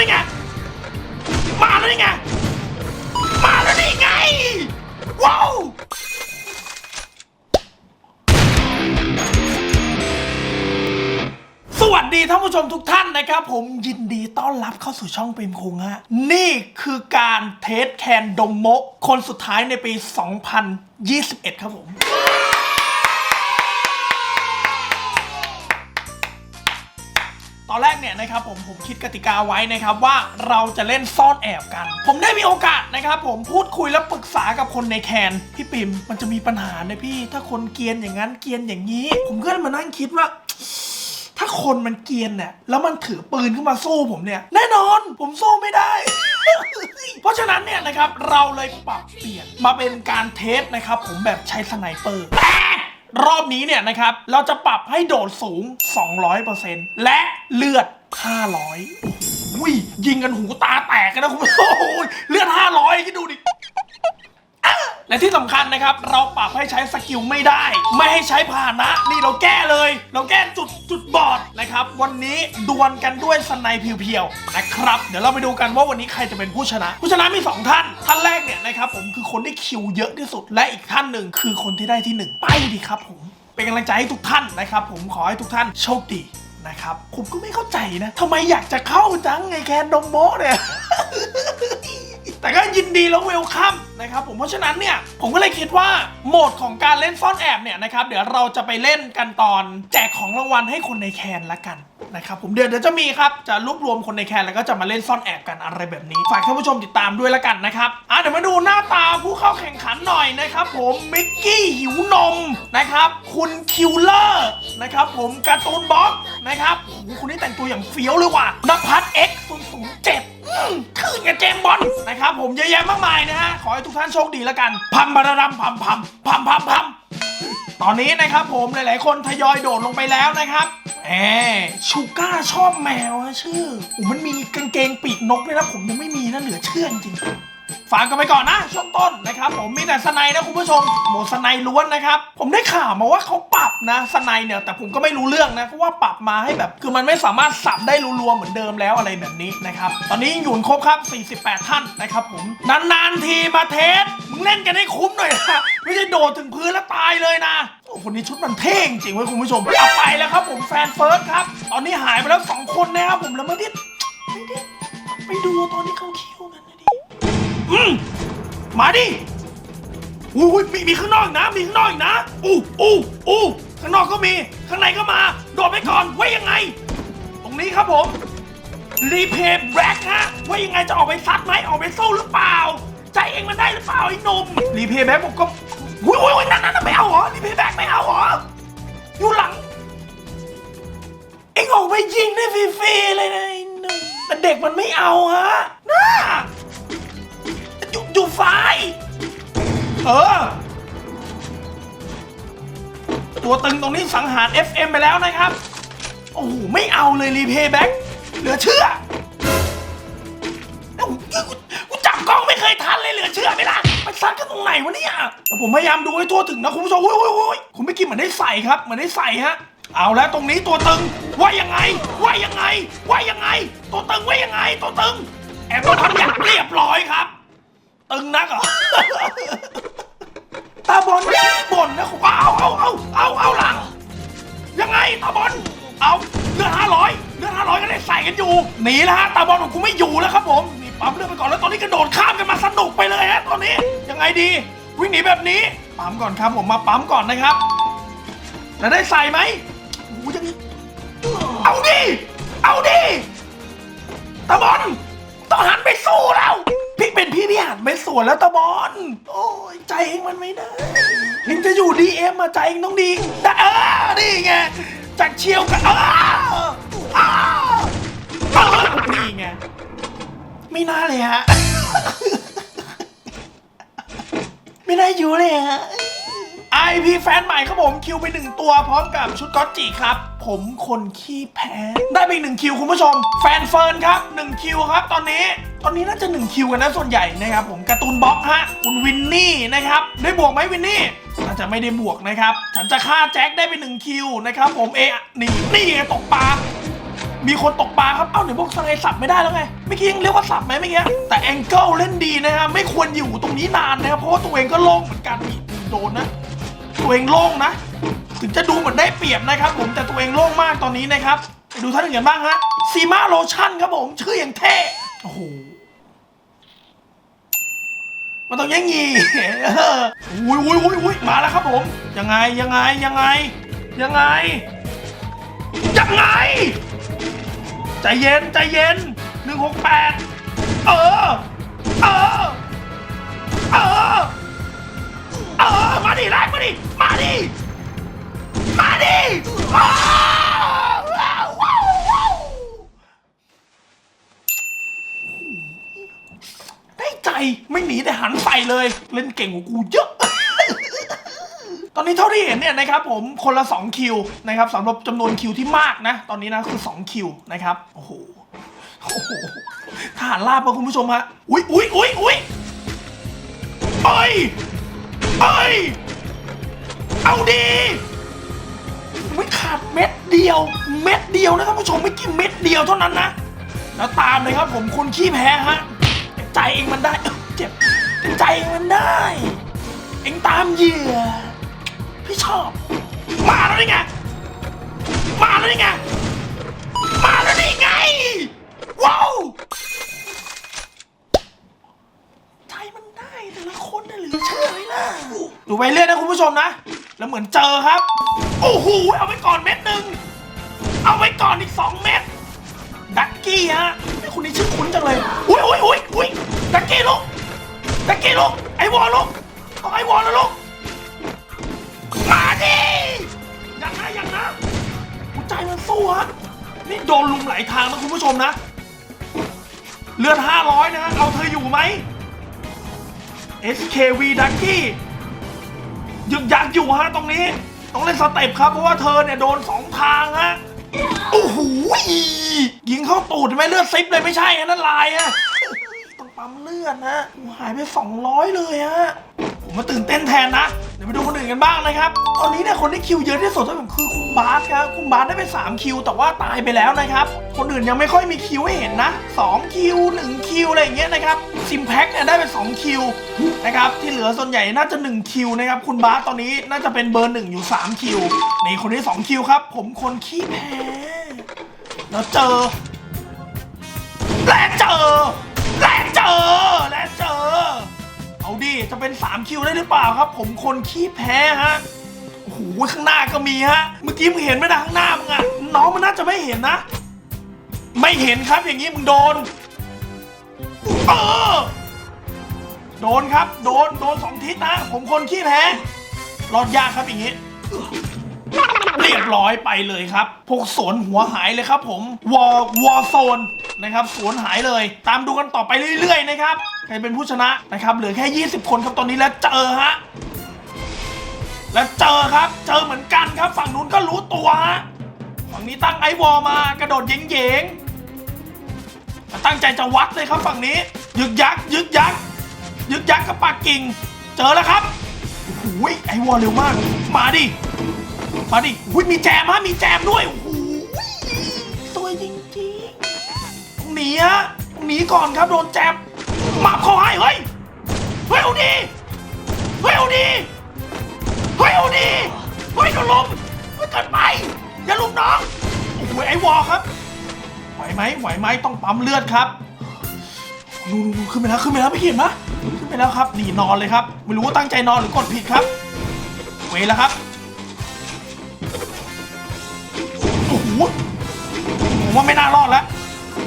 ได้ไง มาแล้วไงมาแล้วไง ว้าวสวัสดีท่านผู้ชมทุกท่านนะครับผมยินดีต้อนรับเข้าสู่ช่องปิมคุงฮะนี่คือการเทสแคนดมโมะคนสุดท้ายในปี 2021 ครับผม ตอนแรกเนี่ยนะครับผมผมคิดกติกาไว้นะครับว่าเราจะเล่นซ่อนแอบกัน ผมได้มีโอกาสนะครับผมพูดคุยและปรึกษากับคนในแคนพี่ปิมมันจะมีปัญหานะพี่ ถ้าคนเกียนอย่างนั้นเกียนอย่างนี้ ผมก็เลยมานั่งคิดว่า ถ้าคนมันเกียนเนี่ยแล้วมันถือปืนขึ้นมาสู้ผมเนี่ย แน่นอนผมสู้ไม่ได้ เพราะฉะนั้นเนี่ยนะครับเราเลยปรับเปลี่ยนมาเป็นการเทสนะครับผมแบบใช้สไนเปอร์แต่ รอบนี้เนี่ยนะครับ เราจะปรับให้โดดสูง 200%และเลือด 500อุ้ยยิงกันหูตาแตกกันนะคุณผู้ชมเลือด 500คิดดูดิ และที่สำคัญนะครับ เราปรับให้ใช้สกิลไม่ได้ ไม่ให้ใช้พาหนะ นี่เราแก้เลย เราแก้จุดจุดบอดนะครับ วันนี้ดวลกันด้วยสไนเพียวๆนะครับ เดี๋ยวเราไปดูกันว่าวันนี้ใครจะเป็นผู้ชนะ ผู้ชนะมี 2 ท่าน ท่านแรกเนี่ยนะครับผมคือคนที่คิวเยอะที่สุด และอีกท่านหนึ่งคือคนที่ได้ที่หนึ่งไปดีครับผม เป็นกำลังใจให้ทุกท่านนะครับผมขอให้ทุกท่านโชคดีนะครับ ผมก็ไม่เข้าใจนะทำไมอยากจะเข้าจังไงแคนดมโมเนี่ย ก็ยินดีแล้วเวลคัมนะครับผมเพราะฉะนั้นเนี่ยผมก็เลยคิดว่าโหมดของการเล่นซ่อนแอบเนี่ยนะครับเดี๋ยวเราจะไปเล่นกันตอนแจกของรางวัลให้คนในแคนละกัน นะครับผมเดี๋ยวเดี๋ยวจะมีครับ จะรวบรวมคนในแคนแล้วก็จะมาเล่นซ่อนแอบกันอะไรแบบนี้ ฝากท่านผู้ชมติดตามด้วยละกันนะครับอะเดี๋ยวมาดูหน้าตาผู้เข้าแข่งขันหน่อยนะครับผมมิกกี้หิวนมนะครับคุณคิวเลอร์นะครับผมการ์ตูนบ็อกนะครับโอ้โหคุณนี่แต่งตัวอย่างเฟี้ยวเลยว่ะนภัส X 0 0 7อืมคืนกับเจมส์บอลนะครับผมเยอะแยะมากมายนะฮะ ขอให้ทุกท่านโชคดีแล้วกัน พัมบาราดัมพัมพัมพัมพัมพัม ตอนนี้นะครับผมหลาย ๆ คนทยอยโดดลงไปแล้วนะครับแหมชูก้าชอบแมวอะชื่อโอ้มันมีกางเกงปีกนกด้วยนะผมยังไม่มีนะเหลือเชื่อจริง ฝากกันไปก่อนนะช่วงต้นนะครับผมมีแต่สไนนะคุณผู้ชมโหมดสไนล้วนนะครับ ผมได้ข่าวมาว่าเขาปรับนะสไนเนี่ยแต่ผมก็ไม่รู้เรื่องนะเพราะว่าปรับมาให้แบบ คือมันไม่สามารถสับได้รัวๆเหมือนเดิมแล้วอะไรแบบนี้นะครับตอนนี้ยังอยู่ครบครับ 48 ท่านนะครับผมนานๆทีมาเทสมึงเล่นกันให้คุ้มหน่อยนะไม่ใช่โดดถึงพื้นแล้วตายเลยนะโอ้คนนี้ชุดมันเท่จริงเว้ยคุณผู้ชมเอาไปแล้วครับผมแฟนเฟิร์สครับตอนนี้หายไปแล้วสองคนนะครับผมแล้วไม่ได้ไม่ได้ไปดูตอนที่เขาคิว อืมมาดิอุ้ยมีมีข้างนอกอีกนะ มีข้างนอกอีกนะอู้อู้อู้ข้างนอกก็มี ข้างในก็มา โดดไปก่อนไว้ยังไง ตรงนี้ครับผมรีเพย์แบล็กฮะว่ายังไงจะออกไปซัดไหมออกไปสู้หรือเปล่า ใจเองมันได้หรือเปล่าไอ้หนุ่มรีเพย์แบ็กผมก็อุ้ยอุ้ยอุ้ยนั่นนั่นไม่เอาเหรอรีเพย์แบ็กไม่เอาเหรออยู่หลัง เองออกไปยิงได้ฟรีๆเลยนะไอ้หนุ่มแต่เด็กมันไม่เอาฮะน่า เออ ตัวตึงตรงนี้สังหาร FM ไปแล้วนะครับ โอ้โห ไม่เอาเลยรีเพย์แบ็กเหลือเชื่อเอ้ากูกูจับกล้องไม่เคยทันเลยเหลือเชื่อไหมล่ะมันซัดกันตรงไหนวะเนี่ยผมพยายามดูให้ทั่วถึงนะคุณผู้ชมโอ้ยโอ้ยโอ้ยคุณไม่กินเหมือนได้ใส่ครับ เหมือนได้ใส่ฮะ เอาแล้วตรงนี้ตัวตึงว่ายังไง ว่ายังไง ว่ายังไง ตัวตึงว่ายังไง ตัวตึง แอบ หนีแล้วฮะตาบอลของกูไม่อยู่แล้วครับผมนี่ปั๊มเลือดไปก่อนแล้วตอนนี้กระโดดข้ามกันมาสนุกไปเลยฮะตอนนี้ยังไงดี วิ่งหนีแบบนี้ปั๊มก่อนครับผมมาปั๊มก่อนนะครับ แล้วได้ใส่ไหมโอ้ยังเอาดิเอาดิตาบอลต้องหันไปสู้แล้วพี่เป็นพี่พี่หันไปสวนแล้วตาบอลโอ้ยใจเองมันไม่ได้เองจะอยู่ดีเอ็มมาใจเองต้องดีได้เออนี่ไงจากเชียวกันเออเออ ไม่น่าเลยฮะ ไม่น่าอยู่เลยฮะ IP แฟนใหม่ครับผมคิวไปหนึ่งตัวพร้อมกับชุดก๊อตจิครับ ผมคนขี้แพ้ ได้ไปหนึ่งคิวคุณผู้ชม แฟนเฟิร์นครับหนึ่งคิวครับ ตอนนี้ ตอนนี้น่าจะหนึ่งคิวกันนะส่วนใหญ่นะครับผมการ์ตูนบล็อกฮะคุณวินนี่นะครับได้บวกไหมวินนี่น่าจะไม่ได้บวกนะครับ ฉันจะฆ่าแจ็คได้ไปหนึ่งคิวนะครับผมเอะนี่นี่ตกปลา มีคนตกปลาครับ เอ้าไหนบอกสไนสับไม่ได้แล้วไงเมื่อกี้ยังเรียกว่าสับไหมเมื่อกี้แต่แองเกิลเล่นดีนะครับไม่ควรอยู่ตรงนี้นานนะครับเพราะว่าตัวเองก็โล่งเหมือนกันนี่โดนนะ ตัวเองโล่งนะ ถึงจะดูเหมือนได้เปรียบนะครับ ผมแต่ตัวเองโล่งมากตอนนี้นะครับไปดูท่านอื่นกันบ้างฮะซีมาโลชั่นครับผมชื่ออย่างเท่โอ้โหมันต้องยังงี้เอออุ้ยอุ้ยอุ้ยอุ้ยมาแล้วครับผม ยังไงยังไงยังไง ยังไง ยังไง ใจเย็น ใจเย็นหนึ่งหกแปดเออ เออ เออ เออ มาดิไล่มาดิ มาดิ มาดิอ้าวว้าวว้าวว้าวได้ใจไม่หนีแต่หันใส่เลย เล่นเก่งกว่ากูเยอะ ตอนนี้เท่าที่เห็นเนี่ยนะครับผมคนละ 2 คิวนะครับสำหรับจำนวนคิวที่มากนะ ตอนนี้นะคือ 2 คิวนะครับ โอ้โหโอ้โหทหารลาบมาคุณผู้ชมฮะอุ๊ยอุ๊ยอุ๊ยอุ๊ยเอ้ยเอ้ยเอาดีไม่ขาดเม็ดเดียว เม็ดเดียวนะท่านผู้ชมไม่กี่เม็ดเดียวเท่านั้นนะแล้วตามเลยครับผมคนขี้แพ้ฮะใจเองมันได้เจ็บใจเองมันได้ เองตามเหยื่อ พี่ชอบ มาแล้วนี่ไง มาแล้วนี่ไง มาแล้วนี่ไง ว้าว ใจมันได้แต่ละคนน่ะเหรือเชื่อเลยนะดูไปเรื่อยนะคุณผู้ชมนะ แล้วเหมือนเจอครับ โอ้โห เอาไว้ก่อนเม็ดหนึ่ง เอาไว้ก่อนอีกสองเม็ด ดักกี้ฮะไอ้คนนี้ชื่อคุ้นจังเลย อุ้ยอุ้ยอุ้ยอุ้ยดักกี้ลูกดักกี้ลูกไอ้วอลลูกเอาไอ้วอลนะลูก มาดิอย่างนะอย่างนะหัวใจมันสู้ฮะนี่โดนลุมหลายทางนะคุณผู้ชมนะ เลือด500 นะฮะเอาเธออยู่ไหม SKV Ducky ยึกยักอยู่ฮะตรงนี้ ต้องเล่นสเต็ปครับ เพราะว่าเธอเนี่ยโดนสองทางฮะโอ้โหยิงเข้าตูดไหมเลือดซิปเลยไม่ใช่นั่นลายฮะต้องปั๊มเลือดนะหายไป 200 เลยฮะาตื่นเต้นแทนนะ เดี๋ยวไปดูคนอื่นกันบ้างนะครับ ตอนนี้เนี่ยคนที่คิวเยอะที่สุดก็คือคุณบาสครับ คุณบาสได้ไป 3 คิว แต่ว่าตายไปแล้วนะครับ คนอื่นยังไม่ค่อยมีคิวให้เห็นนะ 2 คิว 1 คิวอะไรอย่างเงี้ยนะครับซิมแพ็กเนี่ยได้ไป 2 คิวนะครับ ที่เหลือส่วนใหญ่น่าจะ 1 คิวนะครับ คุณบาสตอนนี้น่าจะเป็นเบอร์1อยู่ 3 คิว นี่คนที่2คิวครับ ผมคนขี้แพ้แล้วเจอและเจอและเจอ จะเป็น 3 คิวได้หรือเปล่าครับ ผมคนขี้แพ้ฮะโอ้โหข้างหน้าก็มีฮะ เมื่อกี้มึงเห็นไหมนะข้างหน้ามึงอะน้องมันน่าจะไม่เห็นนะ ไม่เห็นครับอย่างนี้มึงโดนเออโดนครับ โดนโดนสองทิศนะ ผมคนขี้แพ้รอดยากครับอย่างนี้เรียบร้อยไปเลยครับ พวกสวนหัวหายเลยครับผม วอวอโซนนะครับ สวนหายเลย ตามดูกันต่อไปเรื่อย ๆ นะครับ ครเป็นผู้ชนะนะครับเหลือแค่ 20 คนครับตอนนี้แล้วเจอฮะแล้วเจอครับ เจอเหมือนกันครับ ฝั่งนู้นก็รู้ตัวฮะฝั่งนี้ตั้งไอวอลมากระโดดเยงๆตั้งใจจะวัดเลยครับฝั่งนี้ ยึกยักยึกยักยึกยักกับปากกิ่ง เจอแล้วครับโอ้โหไอวอลเร็วมาก มาดิมาดิอุ้ยมีแจมฮะมีแจมด้วยโอ้โหสวจริงๆต้องหนีฮะต้องหนีก่อนครับโดนแจม มาเขาให้เฮ้ย เฮ้ยเอาดี เฮ้ยเอาดี เฮ้ยเอาดี เฮ้ยโดนลมเฮ้ยเกินไป อย่าลุมน้องโอ้โหไอ้วอลครับไหวไหมไหวไหมต้องปั๊มเลือดครับนู่นๆขึ้นไปแล้วขึ้นไปแล้วไม่เห็นนะขึ้นไปแล้วครับหนีนอนเลยครับ ไม่รู้ว่าตั้งใจนอนหรือกดผิดครับ เวแล้วครับโอ้โหผมว่าไม่น่ารอดแล้ว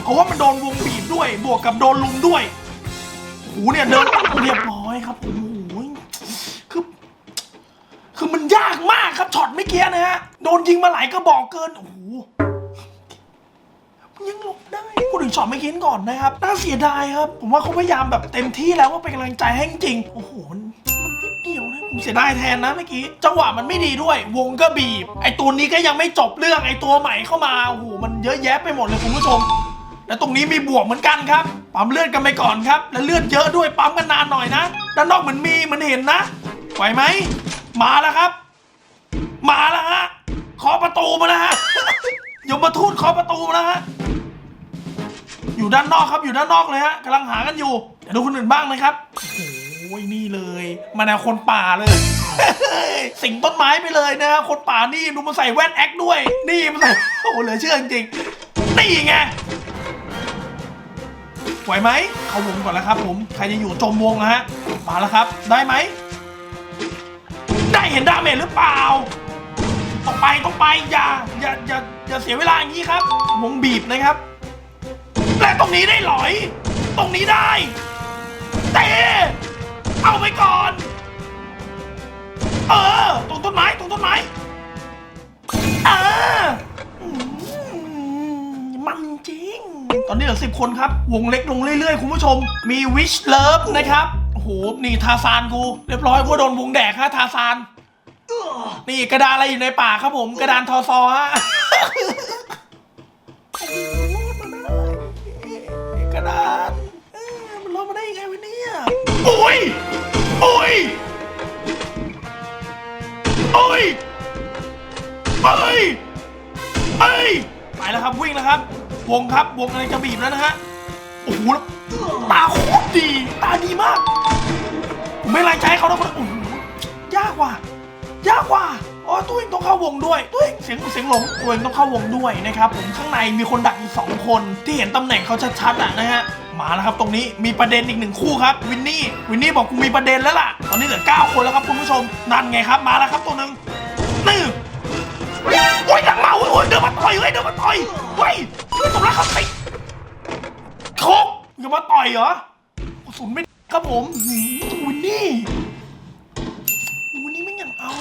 เพราะว่ามันโดนวงบีบด้วย บวกกับโดนลุมด้วย หเนี่ยเดินเรียบร้อยครับโอ้โหคือ คือมันยากมากครับช็อตเมื่อกี้นะฮะ โดนยิงมาหลายกระบอกเกิน โอ้โหยังหลบได้พูดถึงช็อตเมื่อกี้ก่อนนะครับ น่าเสียดายครับ ผมว่าเขาพยายามแบบเต็มที่แล้วว่าเป็นกำลังใจให้จริง โอ้โห มันมันนิดเดียวนะผมเสียดายแทนนะเมื่อกี้ จังหวะมันไม่ดีด้วย วงก็บีบ ไอตัวนี้ก็ยังไม่จบเรื่อง ไอตัวใหม่เข้ามา โอ้โห มันเยอะแยะไปหมดเลยคุณผู้ชม และตรงนี้มีบวกเหมือนกันครับ ปั๊มเลือดกันไปก่อนครับ และเลือดเยอะด้วยปั๊มกันนานหน่อยนะ ด้านนอกเหมือนมีเหมือนเห็นนะ ไหวไหม มาแล้วครับ มาแล้วฮะขอประตูมาแล้วฮะยมมาทูตเคาะประตูมาแล้วฮะ อยู่ด้านนอกครับ อยู่ด้านนอกเลยฮะกำลังหากันอยู่เดี๋ยวดูคนอื่นบ้างนะครับโอ้โหนี่เลย มาแนวคนป่าเลย สิงต้นไม้ไปเลยนะคนป่านี่ดูมาใส่แว่นแอคด้วย นี่มาใส่โอ้เหลือเชื่อจริงๆนี่ไง ไหวไหมเข้าวงก่อนแล้วครับ ผมใครจะอยู่จมวงนะฮะมาแล้วครับ ได้ไหมได้เห็นดาเมจหรือเปล่าต้องไปต้องไปอย่าอย่าอย่าอย่าเสียเวลาอย่างนี้ครับ วงบีบนะครับและตรงนี้ได้หลอย ตรงนี้ได้เตะเอาไปก่อน เออตรงต้นไม้ตรงต้นไม้เออมันจริง ตอนนี้เหลือสิบคนครับ วงเล็กลงเรื่อยๆ คุณผู้ชม มีวิชเลิฟนะครับโอ้โหนี่ทาซานกู เรียบร้อยกูโดนวงแดกฮะทาซาน นี่กระดานอะไรอยู่ในป่าครับผม กระดานทอซอฮะกระดานมันรอดมาได้ยังไงวะเนี่ยโอ้ยโอ้ยโอ้ยเอ้ยเอ้ยไปแล้วครับวิ่งแล้วครับ วงครับวงอะไรจะบีบแล้วนะฮะโอ้โหแล้วตาโคตรดี ตาดีมากผมไม่ไล่ใจเขาแล้วคนโอ้โหยากว่ะยากกว่าอ๋อตัวเองต้องเข้าวงด้วยตัวเองเสียงเสียงหลงตัวเองต้องเข้าวงด้วยนะครับผมข้างในมีคนดักอีกสองคนที่เห็นตำแหน่งเขาชัดๆอะนะฮะมาแล้วครับตรงนี้มีประเด็นอีกหนึ่งคู่ครับวินนี่วินนี่บอกกูมีประเด็นแล้วล่ะ ตอนนี้เหลือ 9 คนแล้วครับคุณผู้ชมนั่นไงครับมาแล้วครับตัวหนึ่งนี่โอ้ยดังมาโอ้ยโอ้ยเดินมาต่อยเฮ้ยเดินมาต่อยเฮ้ยเฮ้ยสมรักเขาติโคกอย่ามาต่อยเหรอกระสุนไม่ครับผมหืมวินนี่วันนี้ไม่งยังเอา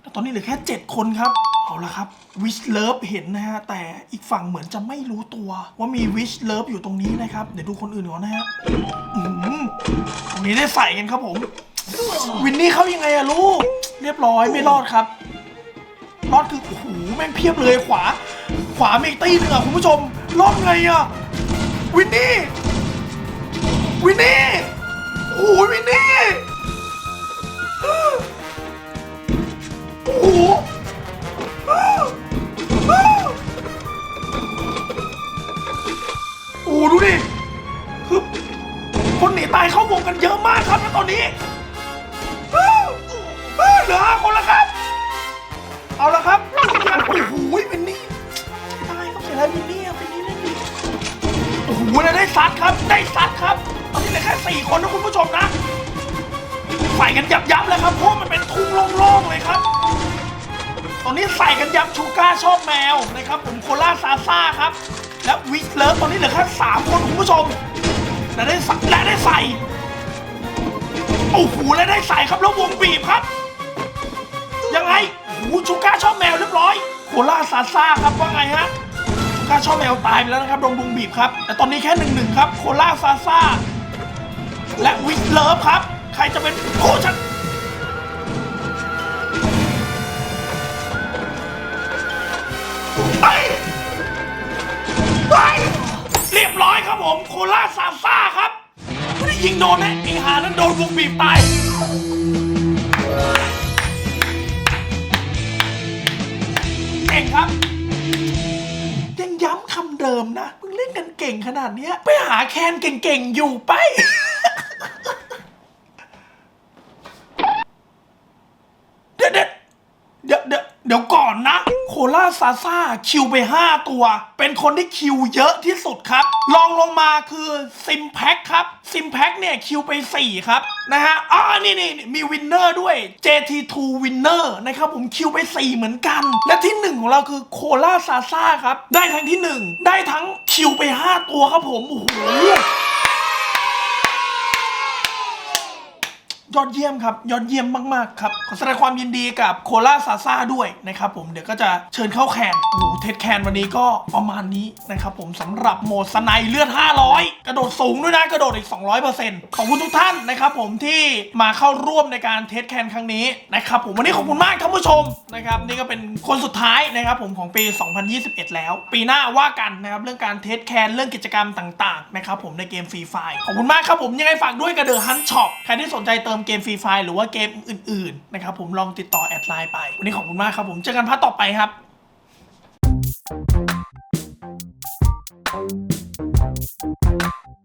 แต่ตอนนี้เหลือแค่7คนครับ เอาละครับวิชเลิฟเห็นนะฮะ แต่อีกฝั่งเหมือนจะไม่รู้ตัว ว่ามีวิชเลิฟอยู่ตรงนี้นะครับ เดี๋ยวดูคนอื่นก่อนนะฮะอื้อหือตรงนี้ได้ใส่กันครับผม วินนี่เขายังไงอะลูก เรียบร้อยไม่รอดครับ น็อตคือโอ้โหแม่งเพียบเลยขวา ขวามีอีกตีหนึ่งอะคุณผู้ชมรอมไงอะวินนี่ หแล้วได้ซัดครับ ได้ซัดครับตอนนี้เหลือแค่สี่คนนะคุณผู้ชมนะใส่กันยับยับเลยครับเพราะมันเป็นทุ่งโล่งๆเลยครับ ตอนนี้ใส่กันยับชูก้าชอบแมวนะครับผมโคล่าซาซ่าครับ และวิสเลิฟตอนนี้เหลือแค่สามคนคุณผู้ชมและได้ใส่และได้ใส่โอ้โหและได้ใส่ครับแล้ววงบีบครับ ยังไงโอ้โหชูก้าชอบแมวเรียบร้อยโคล่าซาซ่าครับว่าไงฮะ ก้าชอบแมวตายไปแล้วนะครับโดนวงบีบครับ แต่ตอนนี้แค่หนึ่งหนึ่งครับ โคล่าซาซ่าและวิสเลิฟครับ ใครจะเป็นผู้ชนะไปไปเรียบร้อยครับผม โคล่าซาซ่าครับไม่ได้ยิงโดนนะไอหานั้นโดนวงบีบตายเก่งครับ เดิมนะ มึงเล่นกันเก่งขนาดเนี้ย ไปหาแคนเก่งๆ อยู่ไป เดี๋ยวเดี๋ยวเดี๋ยวเดี๋ยวเดี๋ยวก่อนนะ โคล่า ซาซาคิวไป 5 ตัว เป็นคนที่คิวเยอะที่สุดครับลองลงมาคือซิมแพ็คครับซิมแพ็คเนี่ยคิวไป 4 ครับนะฮะอ๋อนี่นี่มีวินเนอร์ด้วย JT2 Winner นะครับผมคิวไป 4 เหมือนกัน และที่ 1 ของเราคือโคล่าซาซาครับ ได้ทั้งที่ 1 ได้ทั้งคิวไป 5 ตัวครับผมโอ้โห ยอดเยี่ยมครับ ยอดเยี่ยมมาก ๆ ครับ ขอแสดงความยินดีกับโคล่าซาซาด้วยนะครับผมเดี๋ยวก็จะเชิญเข้าแข่งโอ้โหเทสแคนวันนี้ก็ประมาณนี้นะครับผมสำหรับโหมดสไนเลือด 500 กระโดดสูงด้วยนะ กระโดดอีก 200%ขอบคุณทุกท่านนะครับผมที่มาเข้าร่วมในการเทสแคนครั้งนี้นะครับผมวันนี้ขอบคุณมากท่านผู้ชมนะครับนี่ก็เป็นคนสุดท้ายนะครับผมของปี 2021 แล้ว ปีหน้าว่ากันนะครับเรื่องการเทสแคนเรื่องกิจกรรมต่างๆนะครับผมในเกมฟรีไฟขอบคุณมากครับผมยังไงฝากด้วยกับเดอฮันช็อปใครที่สนใจเติมเกมฟรีไฟหรือว่าเกมอื่นๆนะครับผมลองติดต่อแอดไลน์ไปวันนี้ขอบคุณมากครับผมเจอกันพาร์ทต่อไปครับ Thank